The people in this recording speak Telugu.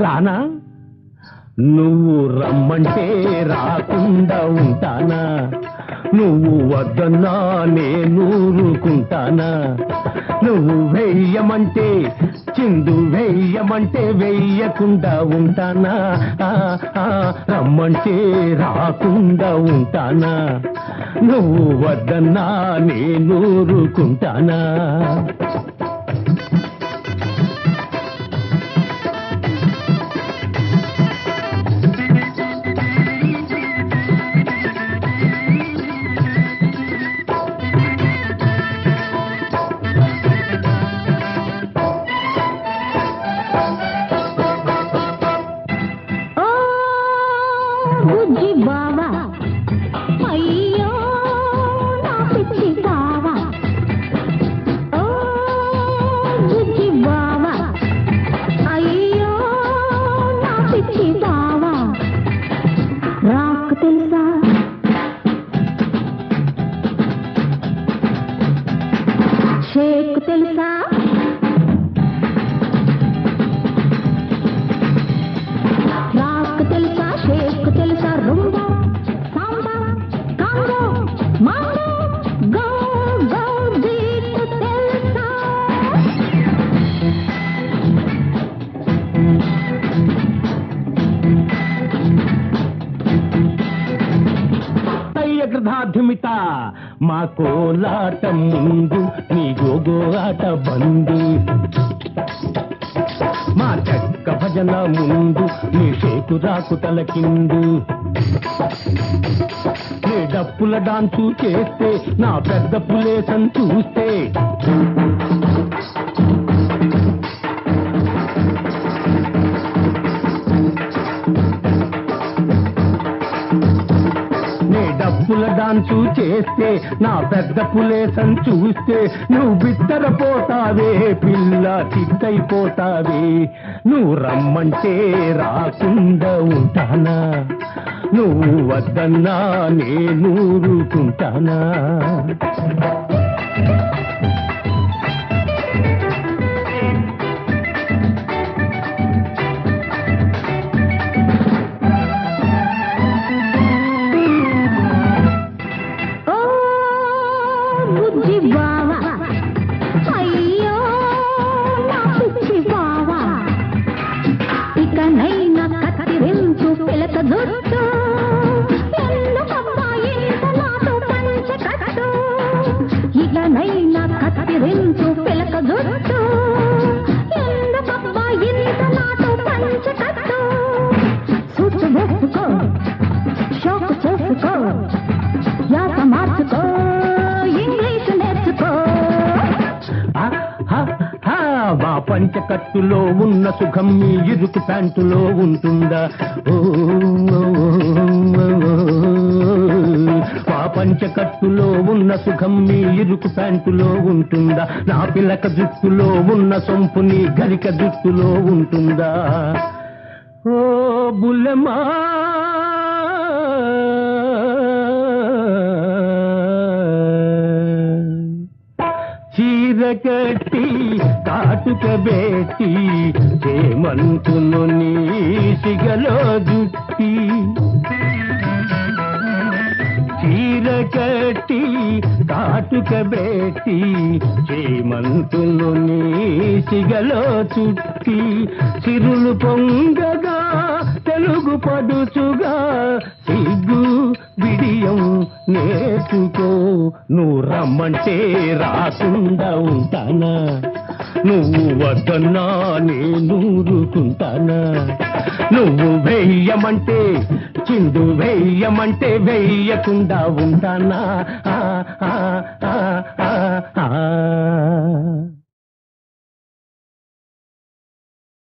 రానా? నువ్వు రమ్మంటే రాకుండా ఉంటానా? నువ్వు వద్దన్నా నేను ఊరుకుంటానా? నువ్వు వెయ్యమంటే చిందు వెయ్యమంటే వెయ్యకుండా ఉంటానా? ఆ, రమ్మంటే రాకుండా ఉంటానా? నువ్వు వద్దన్నా నేను ఊరుకుంటానా? కృతాధిమిత మా కోలాట ముందు నీ గోగోలాట బందు. మా చెక్క భజన ముందు నీ షేకు రాకు తలకిందు. నీ డప్పుల డాన్సు చేస్తే నా పెద్ద పులేసం చూస్తే. పుల డాన్సు చేస్తే నా పెద్ద పులేసం చూస్తే నువ్వు బిత్తరపోతావే పిల్ల తిట్టయిపోతావే నువ్వు రమ్మంటే రాకుండా ఉంటానా? నువ్వు వద్దన్నా నేను ఊరుకుంటానా? జుట్టు ఎందుకమ్మా కత్తిరించు పిలక జుట్టు. ఎందుకమ్మా ఇంత నాతో పంచె సూచు వేసుకో షోకు చేసుకో యాస మార్చుకో. పంచకట్టులో ఉన్న సుఖం మీ ఇరుకు ప్యాంటులో ఉంటుందా? ఓ, ఓ, పంచకట్టులో ఉన్న సుఖం మీ ఇరుకు ప్యాంటులో ఉంటుందా? నా పిల్లక జుట్టులో ఉన్న సొంపు నీ గరిక జుట్టులో ఉంటుందా? ఓ బుల్లెమా. చీర కట్టి కాటుక బెట్టి చేమంతును నీ సిగలో జుట్టి. చీర కట్టి కాటుక బెట్టి చేమంతులు నీ సిగలో చుట్టి. చిరులు పొంగగా తెలుగు పడుచుగా సిగ్గు విడియం నేర్చుకో. నువ్వు రమ్మంటే రాకుండా ఉంటానా? నువ్వు వద్దన్నా నేను ఊరుకుంటానా నువ్వు వెయ్యమంటే చిందు వెయ్యమంటే వెయ్యకుండా ఉంటానా? ఆ, ఆ.